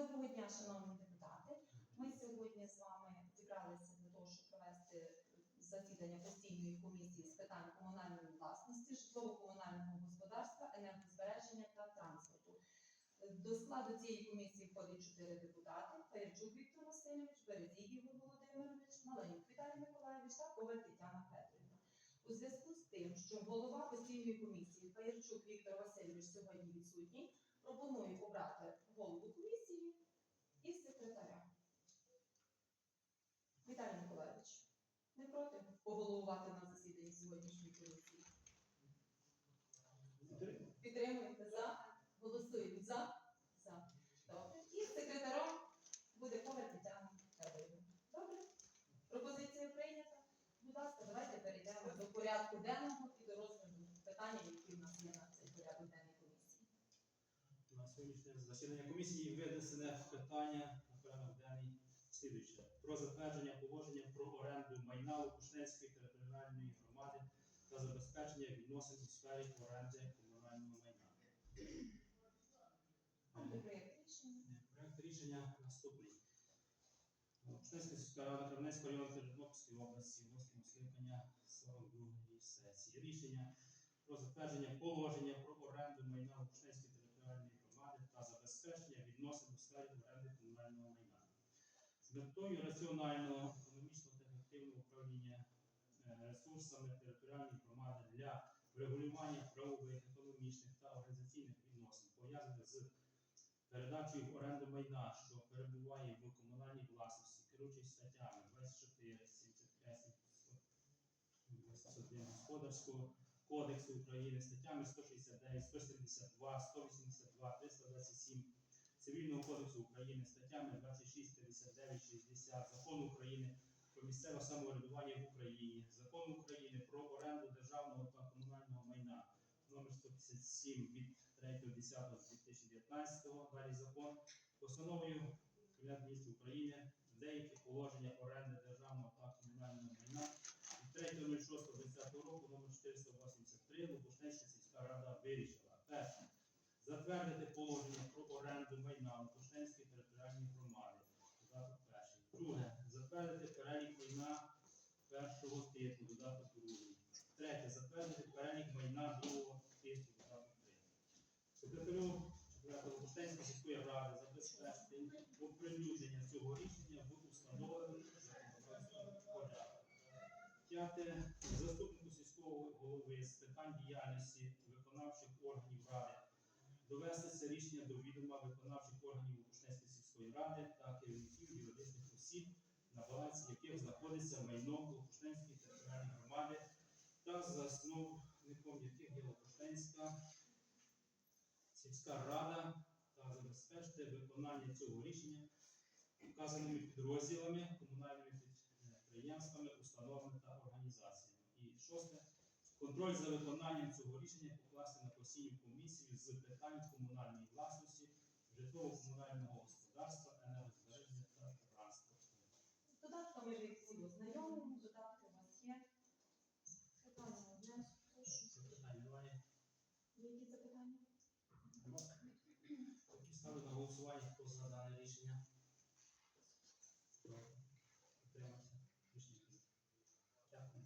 Доброго дня, шановні депутати. Ми сьогодні з вами зібралися для того, щоб провести засідання постійної комісії з питань комунальної власності, житлово-комунального господарства, енергозбереження та транспорту. До складу цієї комісії входять чотири депутати: Паячук Віктор Васильович, Березій Ігор Володимирович, Маленюк Віталій Миколаївич та Коваль Тетяна Петрівна. У зв'язку з тим, що голова постійної комісії Паячук Віктор Васильович сьогодні відсутній, пропоную обрати голову комісії і секретаря. Віталій Миколаївич, не проти поголовувати на засіданні сьогоднішньої комісії? Підтримуєте за? Голосуємо за? За. Добре. І секретарем буде Коваль Тетяна Федорівна. Добре? Пропозиція прийнята. Будь ласка, давайте перейдемо до порядку денного і до розгляду питання, які в нас є на цей порядок денний комісії. На сьогоднішнє засідання комісії винесене питання на порядок денний слідуюче. Про затвердження положення про оренду майна Лопушнецької територіальної громади та забезпечення відносин у сфері оренди комунального майна. Проєкт рішення. Наступний. Лопушнецька сільська рада району Тернопільської області, 8 скликання 42-ї сесії. Рішення про затвердження положення про оренду майна Лопушнецької територіальної відносин оренди комунального майна. З метою раціонального, економічного та ефективного управління е, ресурсами територіальної громади для врегулювання правових, економічних та організаційних відносин, пов'язаних з передачею в оренду майна, що перебуває в комунальній власності, керуючись статтями 24, 75, 81 Господарського кодексу України, статтями 169, 172, 182, 327 Цивільного кодексу України, статтями 26, 59, 60 Закону України про місцеве самоврядування в Україні, Закону України про оренду державного та комунального майна номер 157 від 3.10.2019, далі закон, постановою Кабінету міністрів України деякі положення оренди державного та комунального майна від 3.06.2020 року номер 483 Лопушнецька сільська рада вирішила. Перше. Затвердити положення про оренду майна Лопушнецької територіальної громади. Додаток перший. Друге. Затвердити перелік майна першого типу, додаток другий. Третє. Затвердити перелік майна другого типу, додаток три. Секретарю четвертого сільської ради забезпечити оприлюднення цього рішення в установленому законодавством порядку. П'яте. Заступнику сільського голови з питань діяльності довести це рішення до відома виконавчих органів Лопушнецької сільської ради та керівників юридичних осіб, на балансі яких знаходиться майно Лопушнецької територіальної громади та засновником яких є Лопушнецька сільська рада та забезпечити виконання цього рішення вказаними підрозділами, комунальними підприємствами, установами та організаціями. І шосте. Контроль за виконанням цього рішення покласти на постійну комісію з питань комунальної власності, житлово-комунального господарства, енергозбереження та транспорту. Додатками ви всі ознайомлені, додатки у вас є. Питання одне. Запитань немає. Є які запитання? Ставлю на голосування, хто за дане рішення. Проти? Утримався? Рішення. Дякую.